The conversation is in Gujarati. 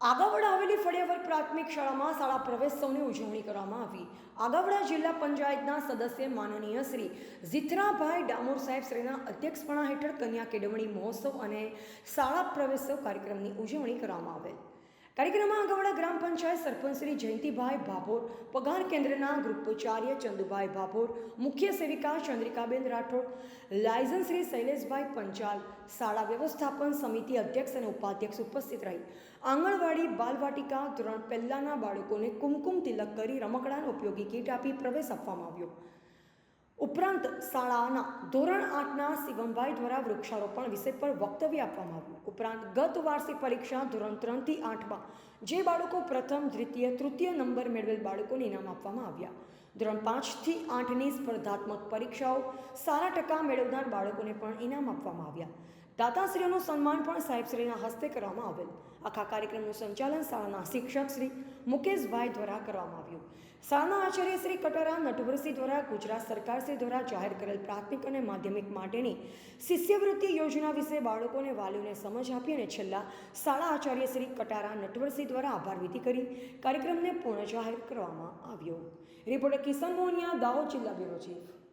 આગળ આવેલી ફળિયાવર પ્રાથમિક શાળામાં શાળા પ્રવેશોત્સવની ઉજવણી કરવામાં આવી. આગાવડા જિલ્લા પંચાયતના સદસ્ય માનનીય શ્રી જીથરાભાઈ ડામોર સાહેબ શ્રીના અધ્યક્ષપણા હેઠળ કન્યા કેળવણી મહોત્સવ અને શાળા પ્રવેશોત્સવ કાર્યક્રમની ઉજવણી કરવામાં આવેલ. કાર્યક્રમમાં આગવડા ગ્રામ પંચાયત સરપંચ શ્રી જયંતિભાઈ ભાભોર, પગાર કેન્દ્રના ગ્રુપચાર્ય ચંદુભાઈ ભાભોર, મુખ્ય સેવિકા ચંદ્રિકાબેન રાઠોડ, લાયઝન શ્રી શૈલેષભાઈ પંચાલ, શાળા વ્યવસ્થાપન સમિતિ અધ્યક્ષ અને ઉપાધ્યક્ષ ઉપસ્થિત રહી. આંગણવાડી, બાલવાટિકા ધોરણ પહેલાંના બાળકોને કુમકુમ તિલક કરી રમકડાનો ઉપયોગી કીટ આપી પ્રવેશ આપવામાં આવ્યો. ઉપરાંત શાળાના ધોરણ આઠના શિવમભાઈ દ્વારા વૃક્ષારોપણ વિષય પર વક્તવ્ય આપવામાં આવ્યું. ઉપરાંત ગત વાર્ષિક પરીક્ષા ધોરણ ત્રણથી આઠમાં, જે બાળકો પ્રથમ, દ્વિતીય, તૃતીય નંબર મેળવેલ બાળકોને ઇનામ આપવામાં આવ્યા. ધોરણ પાંચથી આઠની સ્પર્ધાત્મક પરીક્ષાઓ સારા ટકા મેળવનાર બાળકોને પણ ઇનામ આપવામાં આવ્યા. દાતાશ્રીઓનું સન્માન પણ સાહેબશ્રીના હસ્તે કરવામાં આવેલ. આખા કાર્યક્રમનું સંચાલન શાળાના શિક્ષક શ્રી મુકેશભાઈ દ્વારા કરવામાં આવ્યું. શાળાના આચાર્ય શ્રી કટારા નટવરસિંહ દ્વારા ગુજરાત સરકાર શ્રી દ્વારા જાહેર કરેલ પ્રાથમિક અને માધ્યમિક માટેની શિષ્યવૃત્તિ યોજના વિશે બાળકોને વાલીઓને સમજ આપી અને છેલ્લા શાળા આચાર્ય શ્રી કટારા નટવરસિંહ દ્વારા આભાર કરી કાર્યક્રમને પૂર્ણ જાહેર કરવામાં આવ્યો. રિપોર્ટર કિશન મોહનિયા, દાહોદ જિલ્લા બ્યુરો ચીફ.